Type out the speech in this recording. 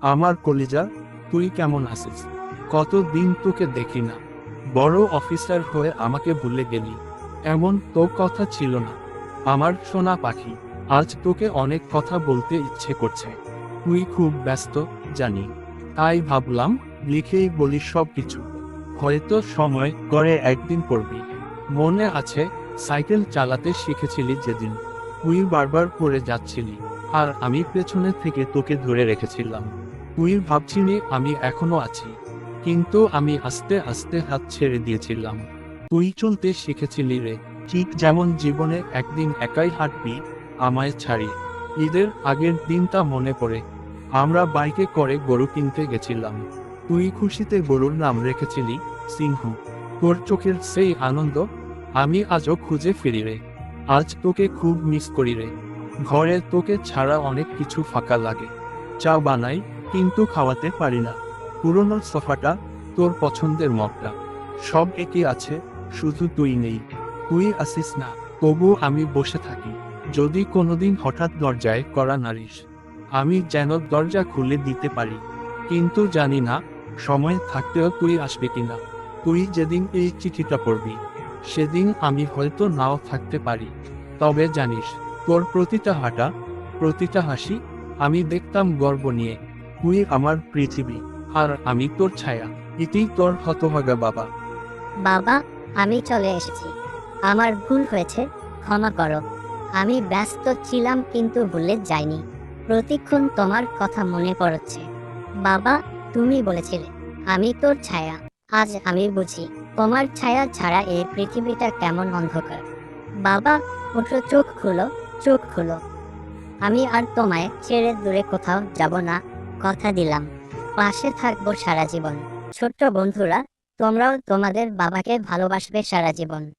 আমার কলিজা, তুই কেমন আছিস? কতদিন তোকে দেখি না। বড় অফিসার হয়ে আমাকে ভুলে গেলি। এমন তো কথা ছিল না। আমার সোনা পাখি, আজ তোকে অনেক কথা বলতে ইচ্ছে করছে। তুই খুব ব্যস্ত, জানি। তাই ভাবলাম, লিখেই বলি সব কিছু হয়তো সময় করে একদিন পড়বি। মনে আছে, সাইকেল চালাতে শিখেছিলি যেদিন। তুই বারবার পড়ে যাচ্ছিলি। আর আমি পেছনে থেকে তোকে ধরে রেখেছিলাম। তুই ভাবছিলি আমি এখনও আছি, কিন্তু আমি আস্তে আস্তে হাত ছেড়ে দিয়েছিলাম। তুই চলতে শিখেছিলি রে, ঠিক যেমন জীবনে একদিন একাই হাঁটবি, আমায় ছাড়ি। ঈদের আগের দিনটা মনে পড়ে, আমরা বাইকে করে গরু কিনতে গেছিলাম। তুই খুশিতে গরুর নাম রেখেছিলি, সিংহ। তোর চোখের সেই আনন্দ, আমি আজও খুঁজে ফিরি রে। আজ তোকে খুব মিস করি রে। ঘরে তোকে ছাড়া অনেক কিছু ফাঁকা লাগে। চা বানাই, কিন্তু খাওয়াতে পারি না। পুরনো সোফাটা তোর পছন্দের মগটা। সব একই আছে, শুধু তুই নেই। তুই আসিস না তবু আমি বসে থাকি। যদি কোনোদিন হঠাৎ দরজায় করা নারিস আমি যেন দরজা খুলে দিতে পারি। কিন্তু জানি না, সময় থাকতেও তুই আসবে কিনা। তুই যেদিন এই চিঠিটা পড়বি, সেদিন আমি হয়তো নাও থাকতে পারি। তবে জানিস তোর প্রতিটা হাঁটা, প্রতিটা হাসি আমি দেখতাম গর্ব নিয়ে। তুই আমার পৃথিবী, আর আমি তোর ছায়া। ইতি তোর হতভাগা বাবা। বাবা, আমি চলে এসেছি। আমার ভুল হয়েছে, ক্ষমা করো। আমি ব্যস্ত ছিলাম কিন্তু ভুলে যাইনি। প্রতিক্ষণ তোমার কথা মনে পড়ছে। বাবা, তুমি বলেছিলে, আমি তোর ছায়া। আজ আমি বুঝি, তোমার ছায়া ছাড়া এই পৃথিবীটা কেমন অন্ধকার। বাবা ওঠো চোখ খুলো। চোখ খুলো। আমি আর তোমায় ছেড়ে দূরে কোথাও যাব না, কথা দিলাম। পাশে থাকব সারা জীবন। ছোট্ট বন্ধুরা, তোমরাও তোমাদের বাবাকে ভালোবাসবে সারা জীবন।